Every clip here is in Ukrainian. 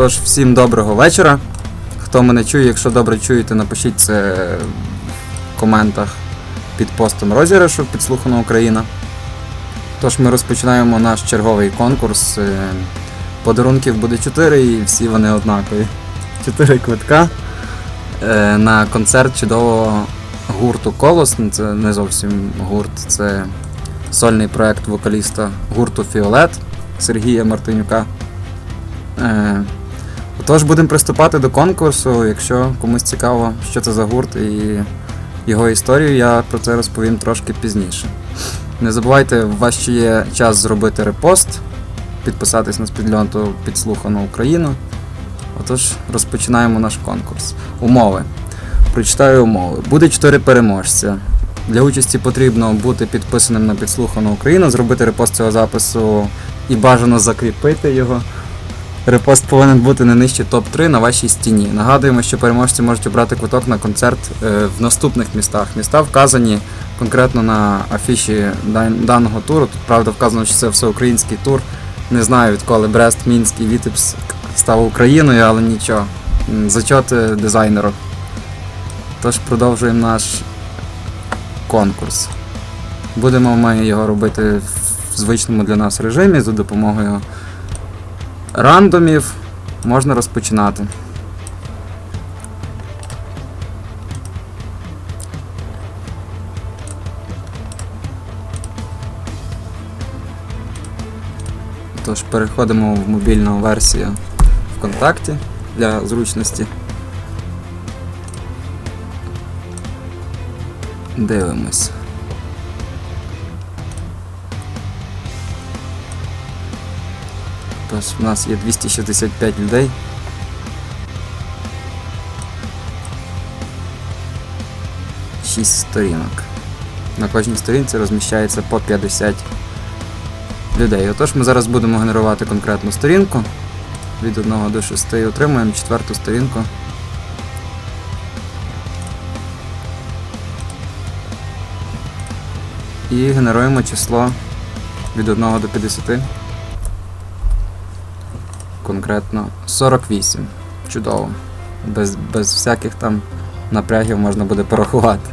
Отож, всім доброго вечора. Хто мене чує, якщо добре чуєте, напишіть це в коментах під постом розіграшу підслухана Україна. Тож ми розпочинаємо наш черговий конкурс. Е, Подарунків буде 4 і всі вони однакові. 4 квитка е, на концерт чудового гурту Колос. Ну, Це не зовсім гурт, це сольний проект вокаліста гурту Фіолет Сергія Мартинюка. Отож, будемо приступати до конкурсу. Якщо комусь цікаво, що це за гурт і його історію, я про це розповім трошки пізніше. Не забувайте, у вас ще є час зробити репост, підписатись на спідльонту підслухану Україну. Отож, розпочинаємо наш конкурс. Умови. Прочитаю умови. Буде 4 переможця. Для участі потрібно бути підписаним на підслухану Україну, зробити репост цього запису і бажано закріпити його. Репост повинен бути не нижче топ-3 на вашій стіні. Нагадуємо, що переможці можуть обрати квиток на концерт е, в наступних містах. Міста вказані конкретно на афіші даного туру. Тут правда вказано, що це всеукраїнський тур. Не знаю відколи Брест, Мінськ і Вітебс став Україною, але нічого. М, Зачоти дизайнеру. Тож продовжуємо наш конкурс. Будемо ми його робити в звичному для нас режимі за допомогою рандомів. Можна розпочинати. Тож переходимо в мобільну версію ВКонтакті для зручності. Дивимось. Тож у нас є 265 людей. Шість сторінок. На кожній сторінці розміщається по 50 людей. Отож ми зараз будемо генерувати конкретну сторінку від 1 до 6 отримуємо четверту сторінку. І генеруємо число від 1 до 50. Конкретно 48. Чудово. Без, без всяких там напрягів можна буде порахувати.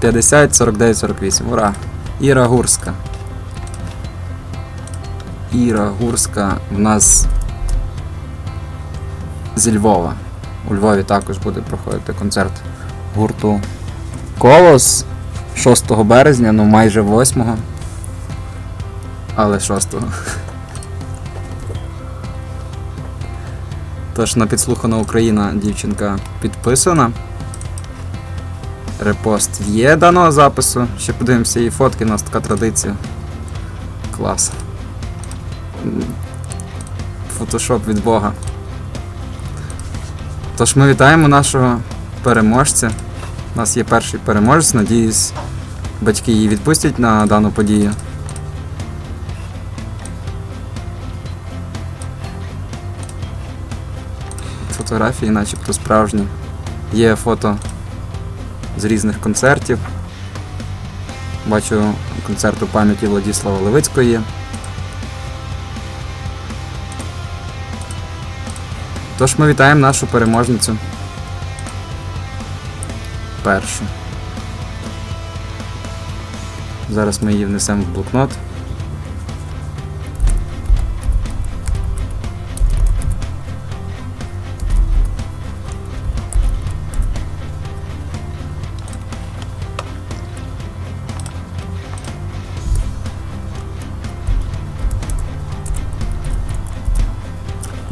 50, 49, 48. Ура! Іра Гурська. Іра Гурська в нас зі Львова. У Львові також буде проходити концерт гурту Колос 6 березня, ну майже 8. Але 6-го. Тож на підслухана Україна дівчинка підписана. Репост є даного запису. Ще подивимося її фотки, у нас така традиція. Клас. Фотошоп від Бога. Тож ми вітаємо нашого переможця. У нас є перший переможець, надіюсь, батьки її відпустять на дану подію. Фотографії, начебто справжні. Є фото з різних концертів. Бачу концерт у пам'яті Владіслава Левицького є. Тож ми вітаємо нашу переможницю. Першу. Зараз ми її внесемо в блокнот.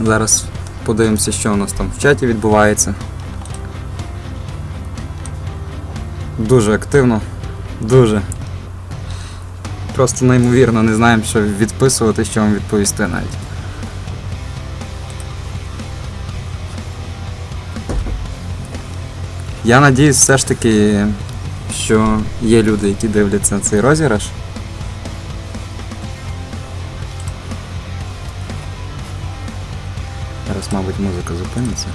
Зараз подивимося, що у нас там в чаті відбувається. Дуже активно, дуже. Просто неймовірно, не знаємо, що відписувати, що вам відповісти навіть. Я надіюсь все ж таки, що є люди, які дивляться цей розіграш. Музика зупиниться.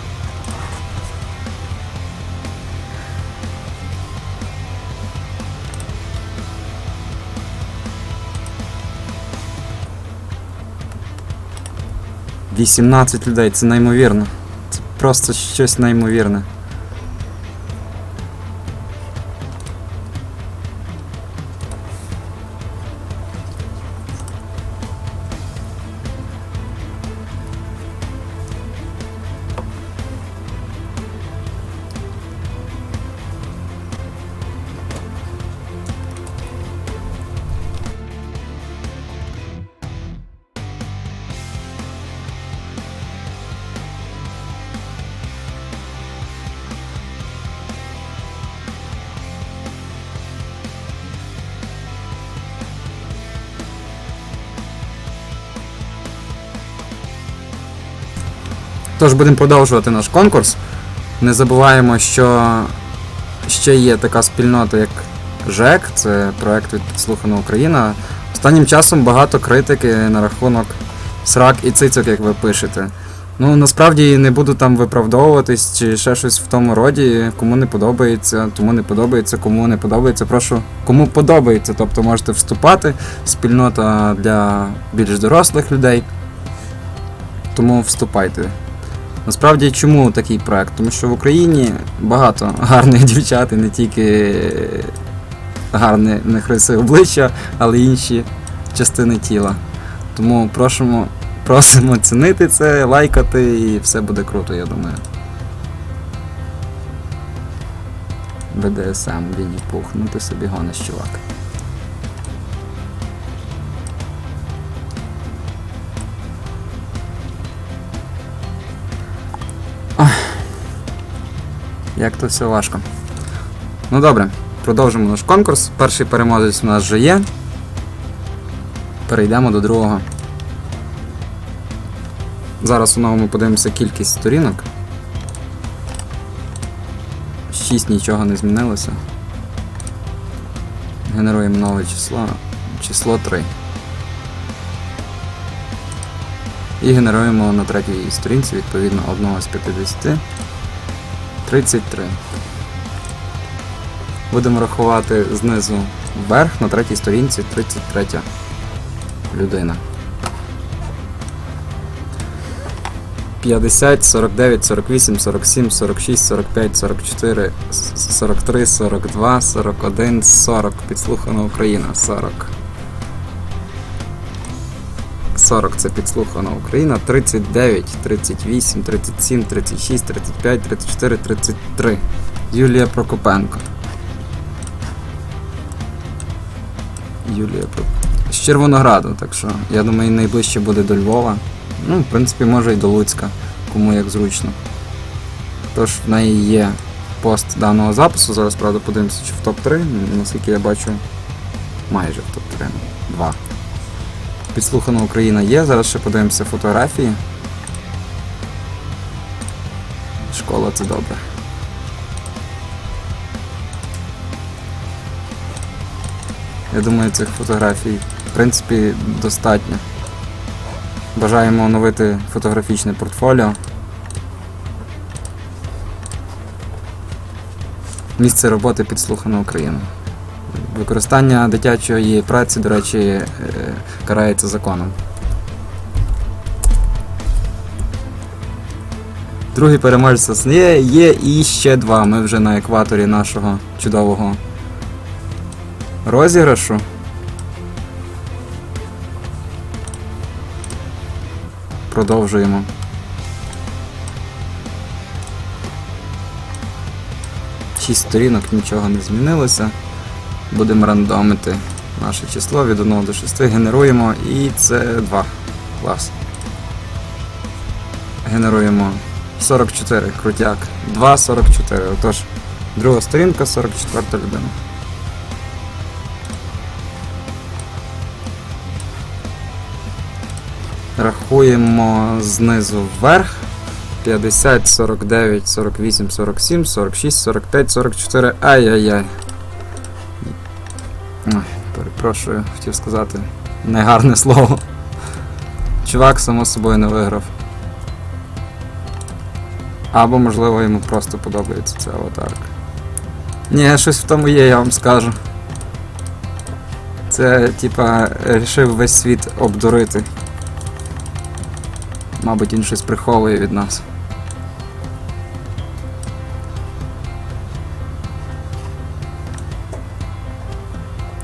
18 людей, це неймовірно. Це просто щось неймовірне. Тож будемо продовжувати наш конкурс. Не забуваємо, що ще є така спільнота, як ЖЕК, це проект від Підслухана Україна. Останнім часом багато критики на рахунок срак і цицьок, як ви пишете. Ну, насправді не буду там виправдовуватись чи ще щось в тому роді. Кому не подобається, тому не подобається, кому не подобається. Прошу, кому подобається. Тобто можете вступати. Спільнота для більш дорослих людей. Тому вступайте. Насправді, чому такий проект? Тому що в Україні багато гарних дівчат, і не тільки гарне риси обличчя, але й інші частини тіла. Тому просимо, просимо цінити це, лайкати і все буде круто, я думаю. БДСМ, Вінні Пух, ну ти собі гониш, чувак. Як то все важко. Ну добре, продовжимо наш конкурс. Перший переможець у нас вже є. Перейдемо до другого. Зараз у новому подивимося кількість сторінок. 6 нічого не змінилося. Генеруємо нове число. Число 3. І генеруємо на третій сторінці відповідно 1 з 50. 33. Будемо рахувати знизу вверх на третій сторінці 33 людина. 50, 49, 48, 47, 46, 45, 44, 43, 42, 41, 40. Підслухана Україна. 40. 40 це підслухана Україна, 39, 38, 37, 36, 35, 34, 33. Юлія Прокопенко. Юлія Прокопенко. З Червонограду, так що я думаю, найближче буде до Львова. Ну, в принципі, може і до Луцька, кому як зручно. Тож в неї є пост даного запису. Зараз, правда, подивимося, чи в топ-3. Наскільки я бачу, майже в топ-3. Два. Підслухана Україна є. Зараз ще подивимося фотографії. Школа це добре. Я думаю, цих фотографій, в принципі, достатньо. Бажаємо оновити фотографічне портфоліо. Місце роботи підслухана Україна. Використання дитячої праці, до речі, е, карається законом. Другий переможець є, є і ще два. Ми вже на екваторі нашого чудового розіграшу. Продовжуємо. Шість сторінок, нічого не змінилося. Будемо рандомити наше число від 1 до 6. Генеруємо і це 2. Клас. Генеруємо 44. Крутяк. 2, 44. Отож, друга сторінка, 44 людина. Рахуємо знизу вверх. 50, 49, 48, 47, 46, 45, 44. Ай-яй-яй. Перепрошую, хотів сказати негарне слово. Чувак, само собою, не виграв. Або, можливо, йому просто подобається ця аватарка. Ні, щось в тому є, я вам скажу. Це, типа, рішив весь світ обдурити. Мабуть, він щось приховує від нас.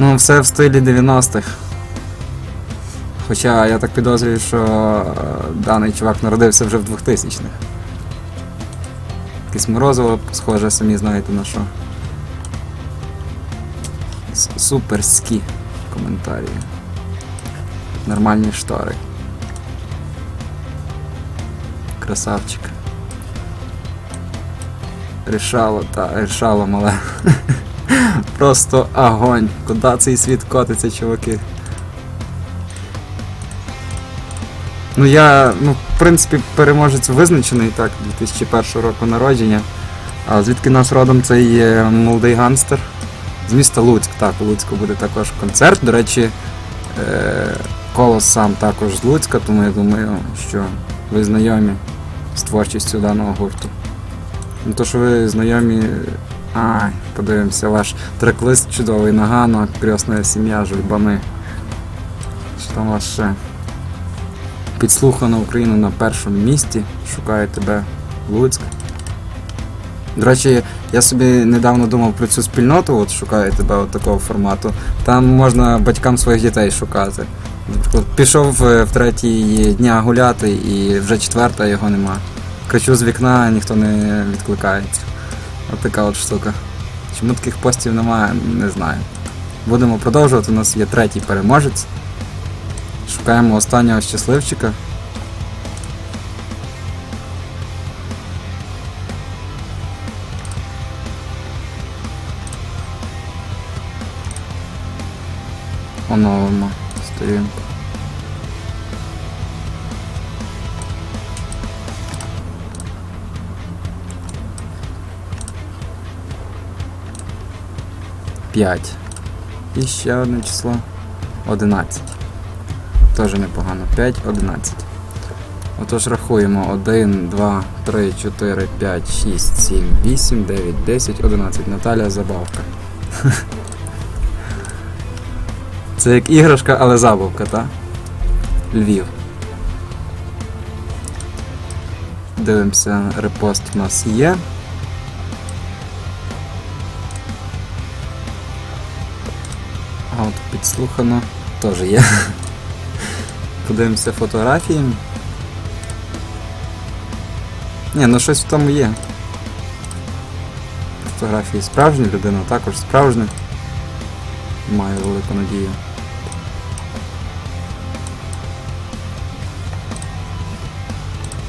Ну, все в стилі 90-х. Хоча я так підозрюю, що е, даний чувак народився вже в 2000-х. Якесь морозиво, схоже, самі знаєте на що. Суперські коментарі. Нормальні штори. Красавчик. Рішало, та, рішало мале. Просто огонь. Куди цей світ котиться, чуваки? Ну я, ну, в принципі, переможець визначений, так, 2001 року народження. А звідки нас родом цей молодий ганстер? З міста Луцьк, так, у Луцьку буде також концерт. До речі, е, Колос сам також з Луцька, тому я думаю, що ви знайомі з творчістю даного гурту. Ну то, що ви знайомі. Ай, подивимося, ваш трек-лист чудовий Нагано, крісна сім'я, жульбани. Що там вас ще? Підслухана Україна на першому місці. Шукає тебе Луцьк. До речі, я собі недавно думав про цю спільноту, от шукаю тебе от такого формату. Там можна батькам своїх дітей шукати. Наприклад, пішов е, в третій дня гуляти і вже четверта його нема. Кричу з вікна, ніхто не відкликається. От така от штука. Чому таких постів немає, не знаю. Будемо продовжувати. У нас є третій переможець. Шукаємо останнього щасливчика. Оновимо сторінку. П'ять. І ще одне число. 11. Теж непогано. 5, 11. Отож рахуємо 1, 2, 3, 4, 5, 6, 7, 8, 9, 10, 11. Наталя забавка. Це як іграшка, але забавка, так? Львів. Дивимося, репост у нас є. От підслухано теж є. Подивимося фотографії. Ні, ну щось в тому є. Фотографії справжні, людина також справжня. Маю велику надію.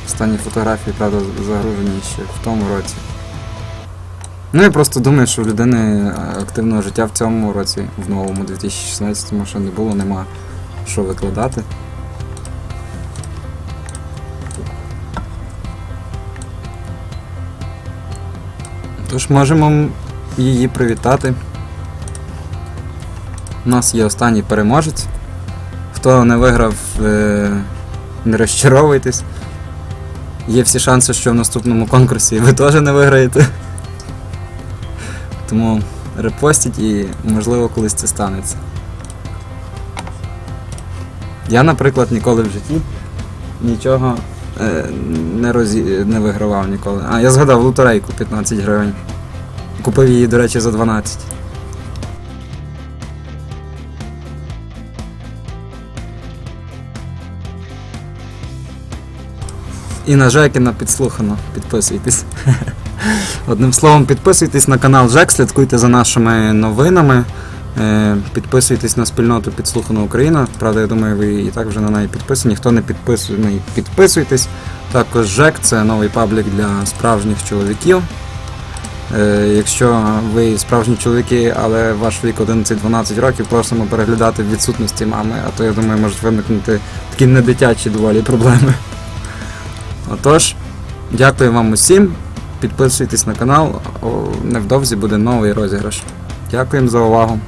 Останні фотографії, правда, загружені ще в тому році. Ну я просто думаю, що у людини е, активного життя в цьому році, в новому 2016-му, що не було, нема що викладати. Тож можемо її привітати. У нас є останній переможець. Хто не виграв, е, не розчаровуйтесь. Є всі шанси, що в наступному конкурсі ви теж не виграєте. Тому репостіть і можливо колись це станеться. Я, наприклад, ніколи в житті нічого е, не, розі... не вигравав ніколи. А, я згадав лотерейку 15 гривень. Купив її, до речі, за 12. І на Жекіна підслухано. Підписуйтесь. Одним словом, підписуйтесь на канал Жек, слідкуйте за нашими новинами. Е, Підписуйтесь на спільноту Підслухана Україна. Правда, я думаю, ви і так вже на неї підписані. Хто не підписаний, підписуйтесь. Також Жек це новий паблік для справжніх чоловіків. Е, Якщо ви справжні чоловіки, але ваш вік 11-12 років, просимо переглядати в відсутності мами, а то я думаю, можуть виникнути такі недитячі доволі проблеми. Отож, дякую вам усім. Підписуйтесь на канал, невдовзі буде новий розіграш. Дякуємо за увагу.